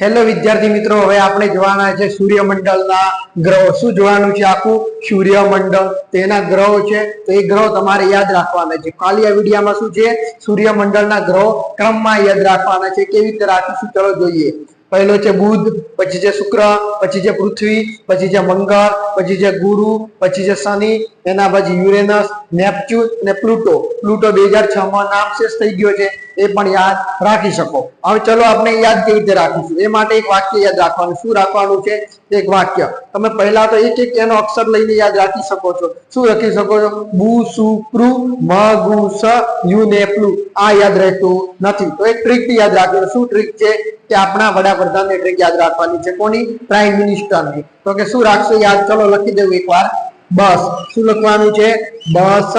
Hello વિદ્યાર્થી મિત્રો, હવે આપણે જોવાના છે સૂર્યમંડળના ગ્રહો. શું જોવાનું છે આખું? સૂર્યમંડળ. તેના ગ્રહો છે. તો એ ગ્રહો તમારે યાદ રાખવાના છે. ખાલી આ વિડીયામાં શું છે? સૂર્યમંડળના ગ્રહો ક્રમમાં યાદ રાખવાના છે. કેવી રીતે રાખીશું ચલો જોઈએ? પહેલો છે બુધ, પછી છે શુક્ર, પછી છે પૃથ્વી, પછી છે મંગળ, પછી છે ગુરુ, પછી છે શનિ, એના પછી યુરેનસ નેપચ્યુન અને પ્લુટો. પ્લુટો બે હજાર છ માં નામ શેષ થઈ ગયો છે. એ પણ યાદ રાખી શકો. હવે ચલો આપણે યાદ કેવી રીતે રાખીશું? એ માટે એક વાક્ય યાદ રાખવાનું. શું રાખવાનું છે? એક વાક્ય. તમે પહેલા તો એક એક એનો અક્ષર લઈને યાદ રાખી શકો છો. શું લખી શકો છો? બુ, સુ, પ્રુ, મ, ગુ, સ, યુ, ને, પ્લુ. આ યાદ રહેતું નથી. તો એક ટ્રીક યાદ રાખજો. શું ટ્રીક છે? કે આપણા વડાપ્રધાનની ટ્રીક યાદ રાખવાની છે. કોની? પ્રાઇમ મિનિસ્ટરની તો કે શું રાખશો યાદ? ચલો લખી દેવું એકવાર. બસ. શું લખવાનું છે? બસ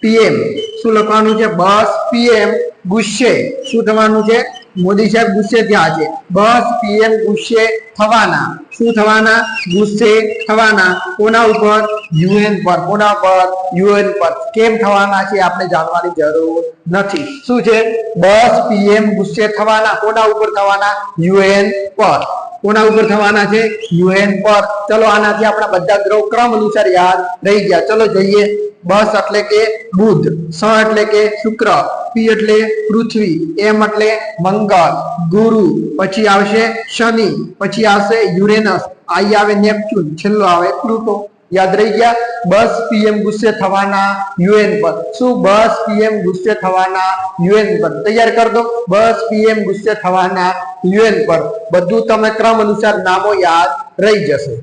પીએમ શું લખવાનું છે? બસ પીએમ ગુસ્સે. શું થવાનું છે? મોદી સાહેબ ગુસ્સે થયા છે. બસ પીએમ ગુસ્સે થવાના. શું થવાના? ગુસ્સે થવાના. કોના ઉપર? યુએન પર. કોના પર? યુએન પર. કેમ થવાના છે આપણે જાણવાની જરૂર નથી. શું છે? બસ પીએમ ગુસ્સે થવાના. કોના ઉપર થવાના? યુએન પર. કોના ઉપર થવાના છે? યુએન પર. ચલો આનાથી આપણા બધા ગ્રહ ક્રમ અનુસાર યાદ રહી ગયા. ચલો જઈએ. બસ એટલે કે બુધ. સ એટલે કે શુક્ર. પી એટલે પૃથ્વી, એમ એટલે મંગળ, ગુરુ, પછી આવશે શનિ, પછી આવશે યુરેનસ, આઈ આવે નેપચ્યુન, છેલ્લો આવે પ્લુટો. યાદ રહી ગયા? બસ પીએમ ગુસ્સે થવાના યુએન પર. શું બસ પીએમ ગુસ્સે થવાના યુએન પર? તૈયાર કર દો. બસ પીએમ ગુસ્સે થવાના યુએન પર. બધું તમે ક્રમ અનુસાર નામો યાદ રહી જશે.